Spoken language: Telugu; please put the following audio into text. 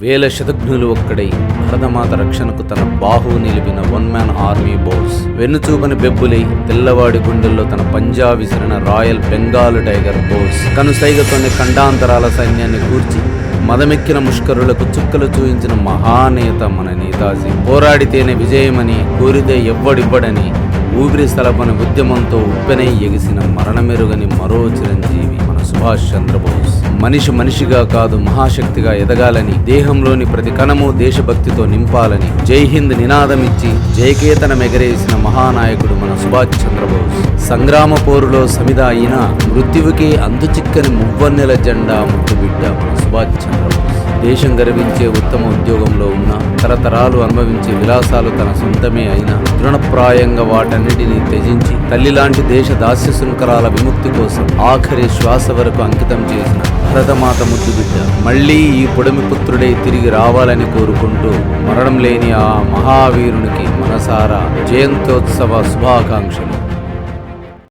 వేల శతఘ్నులు ఒక్కడై భరతమాత రక్షణకు తన బాహు నిలిపిన వన్ మ్యాన్ ఆర్మీ బోస్ వెన్నుచూపని బెబ్బులై తెల్లవాడి గుండెల్లో తన పంజా విసిరిన రాయల్ బెంగాల్ టైగర్ బోస్ కనుసైగతోనే ఖండాంతరాల సైన్యాన్ని కూర్చి మదమెక్కిన ముష్కరులకు చుక్కలు చూయించిన మహానేత మన నేతాజీ. పోరాడితేనే విజయమని కోరితే ఎవ్వడివ్వడని ఊపిరి స్థలపని ఉద్యమంతో ఉప్పెనై ఎగిసిన మరణమెరుగని మరో చిరంజీవి మన సుభాష్ చంద్రబోస్. మనిషి మనిషిగా కాదు మహాశక్తిగా ఎదగాలని దేహంలోని ప్రతి కణము దేశభక్తితో నింపాలని జై హింద్ నినాదమిచ్చి జయకేతనం ఎగరేసిన మహానాయకుడు మన సుభాష్ చంద్రబోస్. సంగ్రామ పోరులో సమిద అయిన మృత్యువుకి అందుచిక్కని మువ్వన్నెల జెండా ముద్దుబిడ్డ మన సుభాష్ చంద్రబోస్. దేశం గర్వించే ఉత్తమ ఉద్యోగంలో ఉన్న తరతరాలు అనుభవించే విలాసాలు తన సొంతమే అయినా తృణప్రాయంగా వాటన్నిటినీ త్యజించి తల్లిలాంటి దేశ దాస్య శృంఖలాల విముక్తి కోసం ఆఖరి శ్వాస వరకు అంకితం చేసిన భరతమాత ముద్దు బిడ్డ మళ్ళీ ఈ పొడమి పుత్రుడే తిరిగి రావాలని కోరుకుంటూ మరణం లేని ఆ మహావీరునికి మనసారా జయంత్యోత్సవ శుభాకాంక్షలు.